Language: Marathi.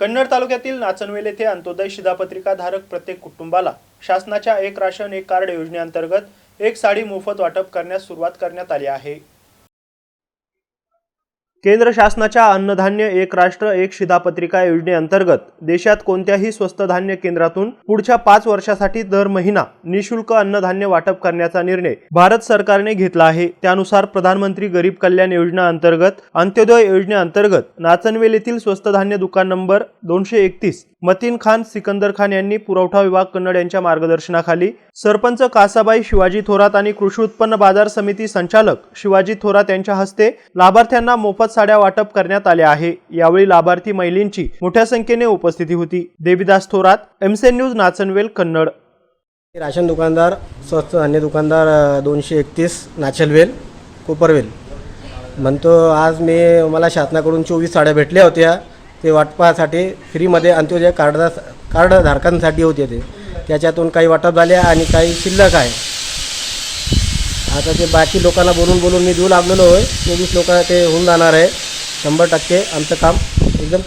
कन्नड तालुक्यातील नाचनवेल येथे अंत्योदय शिधापत्रिका धारक प्रत्येक कुटुंबाला शासनाच्या एक राशन एक कार्ड योजनेअंतर्गत एक साडी मोफत वाटप करण्यास सुरुवात करण्यात आली आहे. केंद्र शासनाच्या अन्नधान्य एक राष्ट्र एक शिधापत्रिका योजनेअंतर्गत देशात कोणत्याही स्वस्त धान्य केंद्रातून पुढच्या पाच वर्षासाठी दर महिना निशुल्क अन्नधान्य वाटप करण्याचा निर्णय भारत सरकारने घेतला आहे. त्यानुसार प्रधानमंत्री गरीब कल्याण योजना अंतर्गत अंत्योदय योजनेअंतर्गत नाचनवेल येथील स्वस्त धान्य दुकान नंबर दोनशे एकतीस मतीन खान सिकंदर खान यांनी पुरवठा विभाग कन्नड यांच्या मार्गदर्शनाखाली सरपंच कासाबाई शिवाजी थोरात आणि कृषी उत्पन्न बाजार समिती संचालक शिवाजी थोरात यांच्या हस्ते लाभार्थ्यांना मोफत साड्या वाटप करण्यात आल्या आहे. यावेळी लाभार्थी महिलेंची मोठ्या संख्येने उपस्थिती होती. देविदास थोरात एमसेन न्यूज नाचनवेल कन्नड. राशन दुकानदार स्वस्त धान्य दुकानदार दोनशे एकतीस नाचलवेल कोपरवेल. म्हणतो आज मी मला शासनाकडून चोवीस साड्या भेटल्या होत्या. ते वाटपासाठी फ्रीमध्ये अंत्योदय कार्डदा कार्डधारकांसाठी होते ते. त्याच्यातून काही वाटप झाले आणि काही शिल्लक आहे. आता ते बाकी लोकांना बोलून बोलून मी देऊ लागलेलो होय. चोवीस लोक ते होऊन जाणार आहे. शंभर टक्के आमचं काम एकदम